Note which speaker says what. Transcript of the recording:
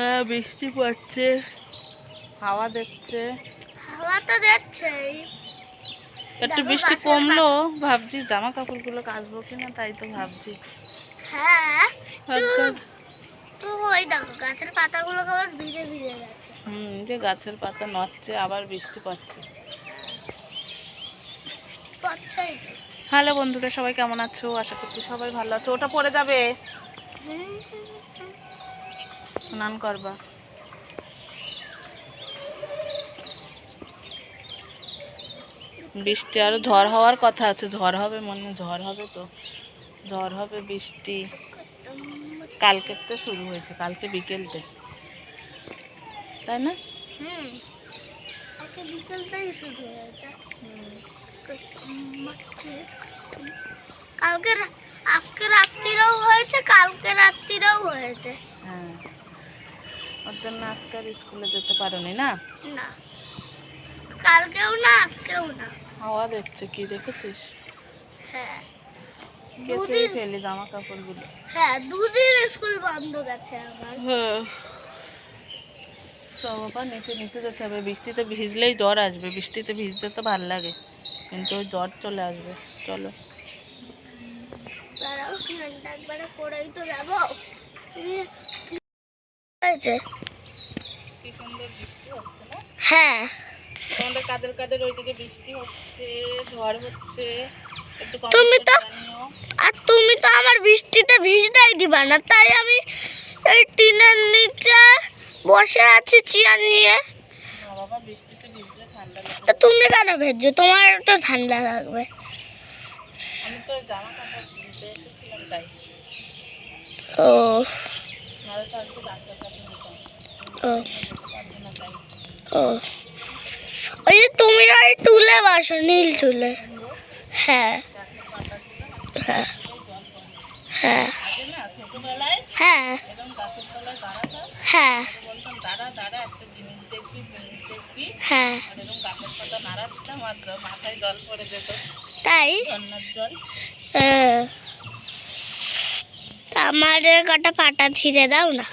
Speaker 1: হ্যাঁ বৃষ্টি পড়ছে হাওয়া দেখছে
Speaker 2: হাওয়া তো যাচ্ছেই
Speaker 1: একটু বৃষ্টি কমলো ভাবছি জামা কাপড়গুলো কাচবো কিনা তাই তো ভাবছি।
Speaker 2: হ্যাঁ ওই দেখো গাছের পাতাগুলো কেমন ভিজে ভিজে যাচ্ছে
Speaker 1: হুম যে গাছের পাতা নড়ছে আবার বৃষ্টি পড়ছে। হ্যালো বন্ধুরা সবাই কেমন আছো? আশা করছি সবাই ভালো আছো। ওটা পড়ে যাবে। স্নান করবা। বৃষ্টি আরও ঝড় হওয়ার কথা আছে ঝড় হবে মনে ঝড় হবে তো। ঝড় হবে বৃষ্টি। কালকের তো শুরু হয়েছে কালকে বিকেলতে তাই না?
Speaker 2: কালকে আজকে রাত্রিরেও হয়েছে কালকে রাত্রিরেও হয়েছে।
Speaker 1: হ্যাঁ। ওর জন্য আজকে আর স্কুলে যেতে পারোনি না?
Speaker 2: না। কালকেও না আজকেও না।
Speaker 1: হাওয়া দেখছে কি দেখেছিস?
Speaker 2: হ্যাঁ।
Speaker 1: কেচে ফেলি জামা কাপড়গুলো?
Speaker 2: হ্যাঁ দুদিন স্কুল বন্ধ গেছে আমার।
Speaker 1: হ্যাঁ। তো বাবা নিচে নিচে যেতে হবে। বৃষ্টিতে ভিজলেই জ্বর আসবে। বৃষ্টিতে ভিজতে তো ভালো লাগে। কিন্তু ওই জ্বর চলে আসবে। চলো।
Speaker 2: তারাও স্নানটা একবারে করেই তো যাব। হয়েছে হ্যাঁ।
Speaker 1: তোমাদের কাদের কাদের ওইদিকে বৃষ্টি হচ্ছে ঝড় হচ্ছে?
Speaker 2: তুমি তো- আর তুমি তো আমার বৃষ্টিতে ভিজতেই দিবা না তাই আমি এই টিনের নিচে বসে আছি চেয়ার নিয়ে। তো তুমি কেন ভেজছো? তোমার তো ঠান্ডা লাগবে। ও। ওই যে তুমি ওই তুলে বাসো নীল তুলে হ্যাঁ। হ্যাঁ। হ্যাঁ। হ্যাঁ। হ্যাঁ।
Speaker 1: দেখবি জিনিস দেখবি
Speaker 2: হ্যাঁ
Speaker 1: গাছের পাতা নাড়াচ্ছিলাম আর জ- মাথায় জল পড়ে যেত
Speaker 2: তাই
Speaker 1: ঝর্নার জল
Speaker 2: হ্যাঁ তা আমার কটা পাটা ছিঁড়ে দাও না।